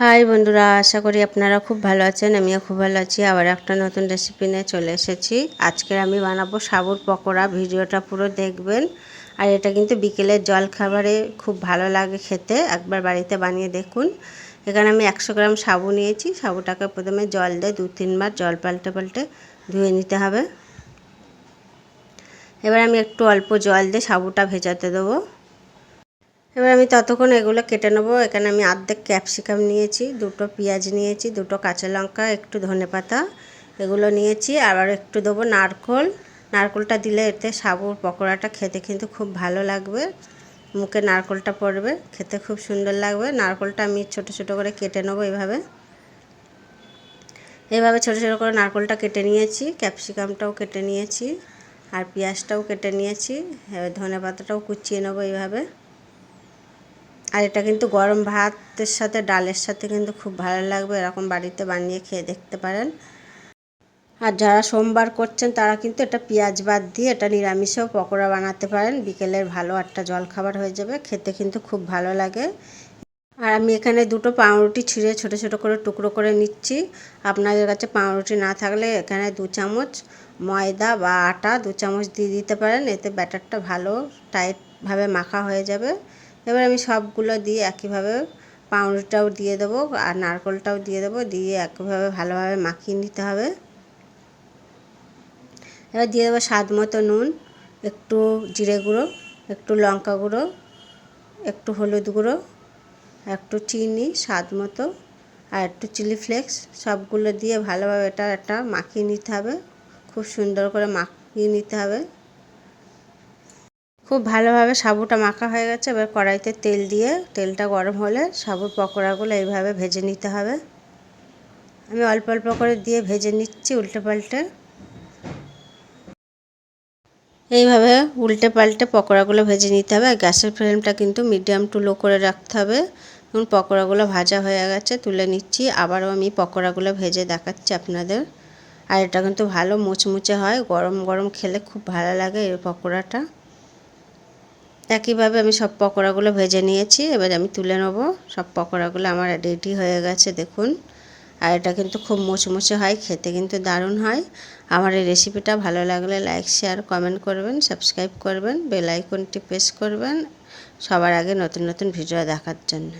High বন্ধুরা, আশা করি আপনারা খুব ভালো আছেন, আমিও খুব ভালো আছি। আবার একটা নতুন রেসিপি নিয়ে চলে এসেছি। আজকে আমি বানাবো সাবুর পকোড়া, ভিডিওটা পুরো দেখবেন। আর এটা কিন্তু বিকেলের জল খাবারে খুব ভালো লাগে খেতে। একবার বাড়িতে বানিয়ে দেখুন। এখানে আমি একশো গ্রাম সাবু নিয়েছি। সাবুটাকে প্রথমে জল দিয়ে দু, তিনবার জল পাল্টে পাল্টে ধুয়ে নিতে হবে। এবার আমি একটু অল্প জল দিয়ে সাবুটা ভেজাতে দেবো। এবার আমি ততক্ষণ এগুলো কেটে নেব। এখানে আমি আর্ধেক ক্যাপসিকাম নিয়েছি, দুটো পেঁয়াজ নিয়েছি, দুটো কাঁচা লঙ্কা, একটু ধনে পাতা এগুলো নিয়েছি। আবার একটু দেবো নারকোল। নারকোলটা দিলে এতে সাবুর পকোড়াটা খেতে কিন্তু খুব ভালো লাগবে। মুখে নারকোলটা পড়বে, খেতে খুব সুন্দর লাগবে। নারকোলটা আমি ছোট ছোট করে কেটে নেব এভাবে। এভাবে ছোট ছোট করে নারকোলটা কেটে নিয়েছি, ক্যাপসিকামটাও কেটে নিয়েছি, আর পেঁয়াজটাও কেটে নিয়েছি। ধনে পাতাটাও কুচিয়ে নেব এইভাবে আর এটা কিন্তু গরম ভাতের সাথে, ডালের সাথে কিন্তু খুব ভালো লাগবে। এরকম বাড়িতে বানিয়ে খেয়ে দেখতে পারেন। আর যারা সোমবার করছেন, তারা কিন্তু এটা পেঁয়াজ বাদ দিয়ে এটা নিরামিষেও পকোড়া বানাতে পারেন। বিকেলের ভালো একটা জলখাবার হয়ে যাবে। খেতে কিন্তু খুব ভালো লাগে। আর আমি এখানে দুটো পাউরুটি ছিঁড়ে ছোট ছোট করে টুকরো করে নিচ্ছি। আপনাদের কাছে পাউরুটি না থাকলে এখানে দু চামচ ময়দা বা আটা দু চামচ দিয়ে দিতে পারেন। এতে ব্যাটারটা ভালো টাইটভাবে মাখা হয়ে যাবে। এবার আমি সবগুলো দিয়ে একইভাবে পাউরুটিটাও দিয়ে দেবো আর নারকলটাও দিয়ে দেবো, দিয়ে একইভাবে ভালোভাবে মাখিয়ে নিতে হবে। এবার দিয়ে দেবো স্বাদ মতো নুন, একটু জিরে গুঁড়ো, একটু লঙ্কা গুঁড়ো, একটু হলুদ গুঁড়ো, একটু চিনি স্বাদ মতো, আর একটু চিলি ফ্লেক্স, সবগুলো দিয়ে ভালোভাবে এটা একটা মাখিয়ে নিতে হবে। খুব সুন্দর করে মাখিয়ে নিতে হবে। খুব ভালোভাবে সাবুটা মাখা হয়ে গেছে। এবার কড়াইতে তেল দিয়ে তেলটা গরম হলে সাবুর পকোড়াগুলো এইভাবে ভেজে নিতে হবে। আমি অল্প অল্প করে দিয়ে ভেজে নিচ্ছি উল্টে পাল্টে। এইভাবে উল্টে পাল্টে পকোড়াগুলো ভেজে নিতে হবে। আর গ্যাসের ফ্লেমটা কিন্তু মিডিয়াম টু লো করে রাখতে হবে। এখন পকোড়াগুলো ভাজা হয়ে গেছে, তুলে নিচ্ছি। আবারও আমি পকোড়াগুলো ভেজে দেখাচ্ছি আপনাদের। আর এটা কিন্তু ভালো মুচমুচে হয়, গরম গরম খেলে খুব ভালো লাগে এই পকোড়াটা। একইভাবে আমি সব পকোড়াগুলো ভেজে নিয়েছি। এবার আমি তুলে নেব। সব পকোড়াগুলো আমার রেডি হয়ে গেছে, দেখুন। আর এটা কিন্তু খুব মুচমুচে হয়, খেতে কিন্তু দারুণ হয়। আমার এই রেসিপিটা ভালো লাগলে লাইক শেয়ার কমেন্ট করবেন সাবস্ক্রাইব করবেন বেল আইকনটি প্রেস করবেন। সবার আগে নতুন নতুন ভিডিও দেখার জন্য।